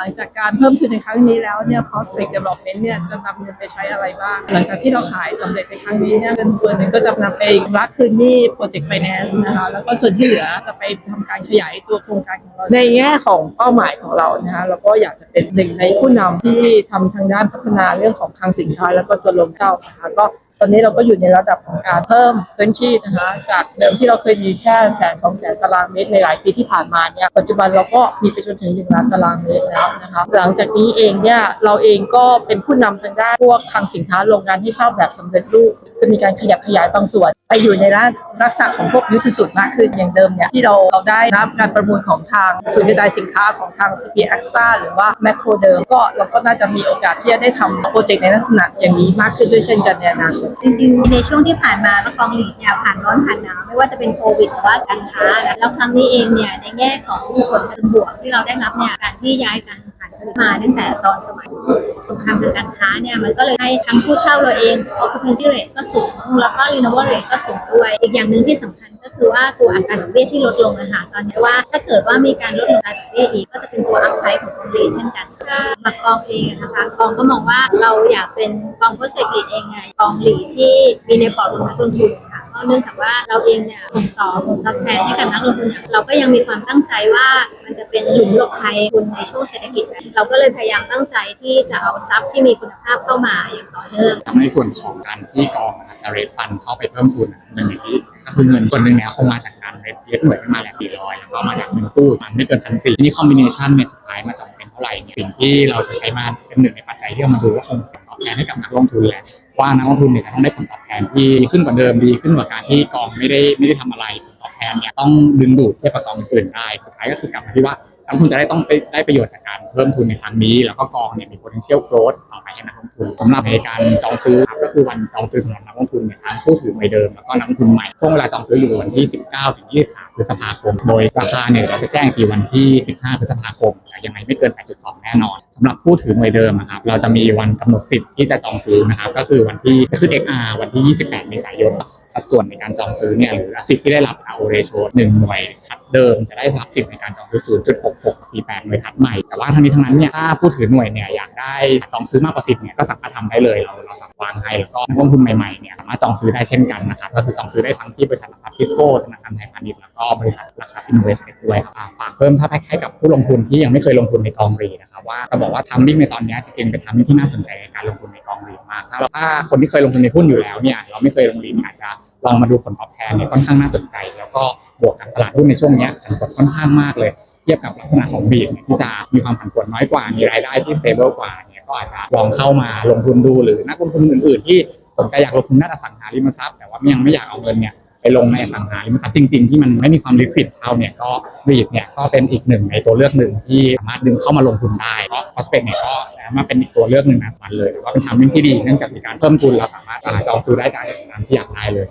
หลังจากการเพิ่มทุนในครั้งนี้แล้วเนี่ย prospect development เนี่ยจะนำเงินไปใช้อะไรบ้าง หลังจากที่เราขายสำเร็จในครั้งนี้เนี่ยเงินส่วนหนึ่งก็จะนำไปรักคืนหนี้ project finance นะคะแล้วก็ส่วนที่เหลือจะไปทำการขยายตัวโครงการของเราในแง่ของเป้าหมายของเรานะคะเราก็อยากจะเป็นหนึ่งในผู้นำที่ทำทางด้านพัฒนาเรื่องของคลังสินค้าแล้วก็ตัวลงเก้านะคะก็ ตอนนี้เราก็อยู่ในระดับของการเพิ่มพื้นที่นะคะ จากเดิมที่เราเคยมีแค่แสนสองแสนตารางเมตรในหลายปีที่ผ่านมาเนี่ยปัจจุบันเราก็มีไปจนถึงหนึ่งล้านตารางเมตรแล้วนะคะหลังจากนี้เองเนี่ยเราเองก็เป็นผู้นำทางด้านพวกคลังสินค้าโรงงานที่เช่าแบบสำเร็จรูปจะมีการขยับขยายบางส่วน ไปอยู่ในร้านลักษณะของพวกยุทธสุดมากขึ้นอย่างเดิมเนี่ยที่เราเราได้รับการประมูลของทางศูนย์กระจายสินค้าของทาง CP Extra หรือว่า Macro เดิมก็เราก็น่าจะมีโอกาสที่จะได้ทำโปรเจกต์ในลักษณะอย่างนี้มากขึ้นด้วยเช่นกันในอนาคตจริงๆ ในช่วงที่ผ่านมาล้วกองหลีดเนี่ยผ่านร้อนผ่านหนาวไม่ว่าจะเป็นโควิดหรือว่าการค้านะแล้วครั้งนี้เองเนี่ยในแง่ของผลบวกที่เราได้รับเนี่ยการที่ย้ายการแข่งขัน มาตั้งแต่ตอนสมัยสงครามทางการค้าเนี่ยมันก็เลยให้ทั้งผู้เช่าเราเอง occupancy rate ก็สูง แล้วก็ renewal rate ก็สูงด้วย อีกอย่างหนึ่งที่สำคัญก็คือว่าตัวอัตราดอกเบี้ยที่ลดลงนะคะตอนนี้ว่าถ้าเกิดว่ามีการลดลงอัตราดอกเบี้ยอีกก็จะเป็นตัว upside ของกองหลีดเช่นกันถ้าหลักกองเองนะคะกองก็มองว่าเราอยากเป็นกองโพสต์กรีดเองไงกองหลีที่มีในพอร์ตของนักลงทุน เนื่องจากว่าเราเองเนี่ยส่งต่อผลตอบแทนให้กับนักลงทุนเนี่ยเราก็ยังมีความตั้งใจว่ามันจะเป็นหลุมหลบภัยคุณในช่วงเศรษฐกิจเราก็เลยพยายามตั้งใจที่จะเอาทรัพย์ที่มีคุณภาพเข้ามาอย่างต่อเนื่องในส่วนของการที่กองนะครับจะเรทฟันเข้าไปเพิ่มทุนอะหนึ่งในที่ก็คือเงินส่วนหนึ่งเนี่ยคงมาจากการเรทเรทหน่วยขึ้นมาแหละสี่ร้อยแล้วก็มาจากเงินกู้มันไม่เกินพันสี่นี้คอมบิเนชันเนี่ยสุดท้ายมาจำเป็นเท่าไหร่เนี่ยสิ่งที่เราจะใช้มาเป็นหนึ่งในปัจจัยที่เรามาดูว่าคงตอบแทนให้กับนักลงทุนแหละ ว่านักลงทุนเนี่ยจะต้องได้ผลตอบแทนที่ขึ้นกว่าเดิมดีขึ้นกว่าการที่กองไม่ได้ไม่ได้ทำอะไรผลตอบแทนเนี่ยต้องดึงดูดเทียบกับกองอื่นได้สุดท้ายก็คือกลับมาที่ว่านักลงทุนจะได้ต้องไปได้ประโยชน์จากการเพิ่มทุนในครั้งนี้ แล้วก็กองเนี่ยมี potential growth ให้นักลงทุนสำหรับในการจองซื้อครับก็คือวันจองซื้อสำหรับนักลงทุนเนี่ยทั้งผู้ถือใบเดิมแล้วก็นักลงทุนใหม่ช่วงเวลาจองซื้ออยู่วันที่ 19ถึง23พฤษภาคม โดยราคาเนี่ยเราจะแจ้งทีวันที่ 15พฤษภาคมแต่ยังไงไม่เกิน 8.2 แน่นอนสำหรับผู้ถือใบเดิมนะครับเราจะมีวันกำหนดสิทธิ์ที่จะจองซื้อนะครับก็คือวันที่ขึ้น XR วันที่ 28เมษายนสัดส่วนในการจองซื้อเนี่ยหรือสิทธิ์ที่ได้รับเอาเรโชหนึ่งหน่วย เดิมจะได้รับสิทธิ์ในการจองซื้อ 0.6648 หน่วยถัดใหม่ แต่ว่าทั้งนี้ทั้งนั้นเนี่ยถ้าผู้ถือหน่วยเนี่ยอยากได้จองซื้อมากกว่าสิทธิ์เนี่ยก็สามารถทำได้เลยเราเราสามารถวางให้แล้วก็นักลงทุนใหม่ๆเนี่ยสามารถจองซื้อได้เช่นกันนะครับก็คือจองซื้อได้ทั้งที่บริษัทหลักทรัพย์ทิสโก้ธนาคารไทยพาณิชย์แล้วก็บริษัทหลักทรัพย์อินเวสเด้วยครับฝากเพิ่มถ้าให้กับผู้ลงทุนที่ยังไม่เคยลงทุนในกองรีนะครับว่าจะบอกว่าทัมมิ่งในตอนนี้จริงๆเป็นทัมมิ่งที่น่าสนใจในการลงทุนในกองรีมากถ้าเราถ้าคนที่เคยลงทุนในหุ้นอยู่แล้วเนี่ยเราไม่เคยลงรีอาจจะลองมาดูผลตอบแทนเนี่ยค่อนข้างน่าสนใจ แล้วก็ บวกกับตลาดหุ้นในช่วงนี้ผันผวนค่อนข้างมากเลย เทียบกับลักษณะของบีดที่จะมีความผันผวนน้อยกว่า มีรายได้ที่เซเบิลกว่าเนี่ยก็อาจจะลองเข้ามาลงทุนดูหรือนักลงทุนอื่น ๆ ที่สนใจอยากลงทุนด้านอสังหาริมทรัพย์แต่ว่ายังไม่อยากเอาเงินเนี่ยไปลงในอสังหาริมทรัพย์จริง ๆ ที่มันไม่มีความลิควิดเท่าเนี่ยก็บีดเนี่ยก็เป็นอีกหนึ่งในตัวเลือกหนึ่งที่สามารถดึงเข้ามาลงทุนได้เพราะ prospect เนี่ยก็มาเป็นอีกตัวเลือกหนึ่งนะมันเลยว่าเป็นทางที่ดีเนื่องจากมีการเพิ่มทุนเราสามารถจองซื้อได้จากนั้นที่อยากได้เลย